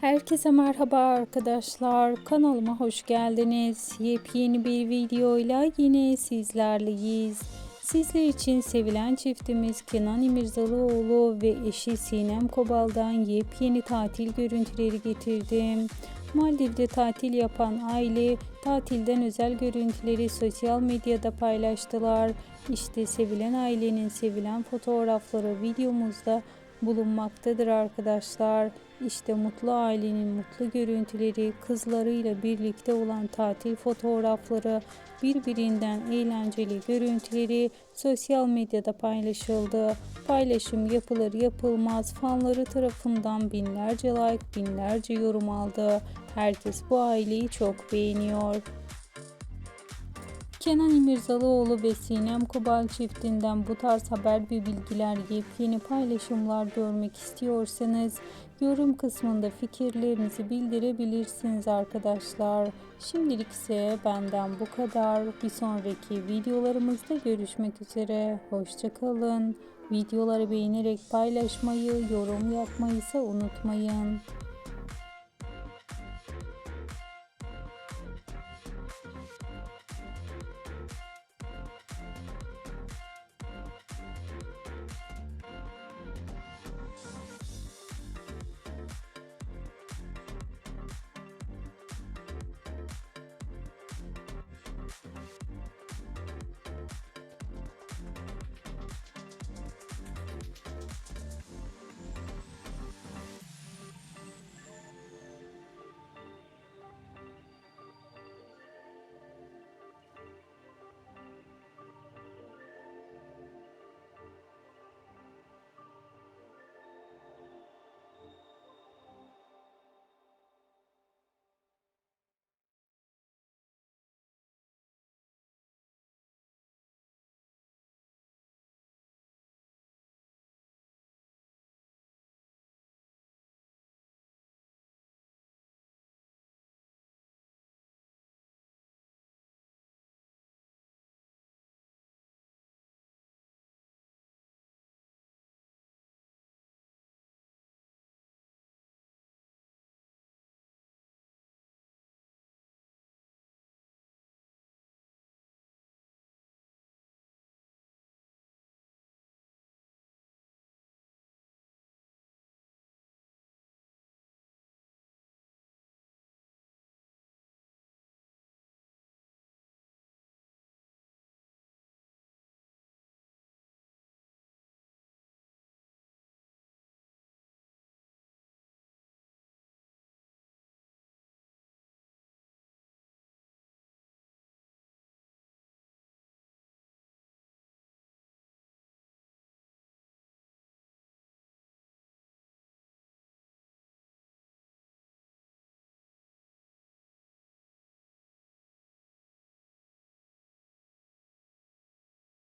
Herkese merhaba arkadaşlar. Kanalıma hoş geldiniz. Yepyeni bir videoyla yine sizlerleyiz. Sizler için sevilen çiftimiz Kenan İmirzalıoğlu ve eşi Sinem Kobal'dan yepyeni tatil görüntüleri getirdim. Maldiv'de tatil yapan aile tatilden özel görüntüleri sosyal medyada paylaştılar. İşte sevilen ailenin sevilen fotoğrafları videomuzda bulunmaktadır arkadaşlar. İşte mutlu ailenin mutlu görüntüleri, kızlarıyla birlikte olan tatil fotoğrafları, birbirinden eğlenceli görüntüleri sosyal medyada paylaşıldı. Paylaşım yapılır yapılmaz fanları tarafından binlerce like, binlerce yorum aldı. Herkes bu aileyi çok beğeniyor. Kenan İmirzalıoğlu ve Sinem Kobal çiftinden bu tarz haber ve bilgiler, yepyeni paylaşımlar görmek istiyorsanız yorum kısmında fikirlerinizi bildirebilirsiniz arkadaşlar. Şimdilik ise benden bu kadar. Bir sonraki videolarımızda görüşmek üzere. Hoşçakalın. Videoları beğenerek paylaşmayı, yorum yapmayı ise unutmayın.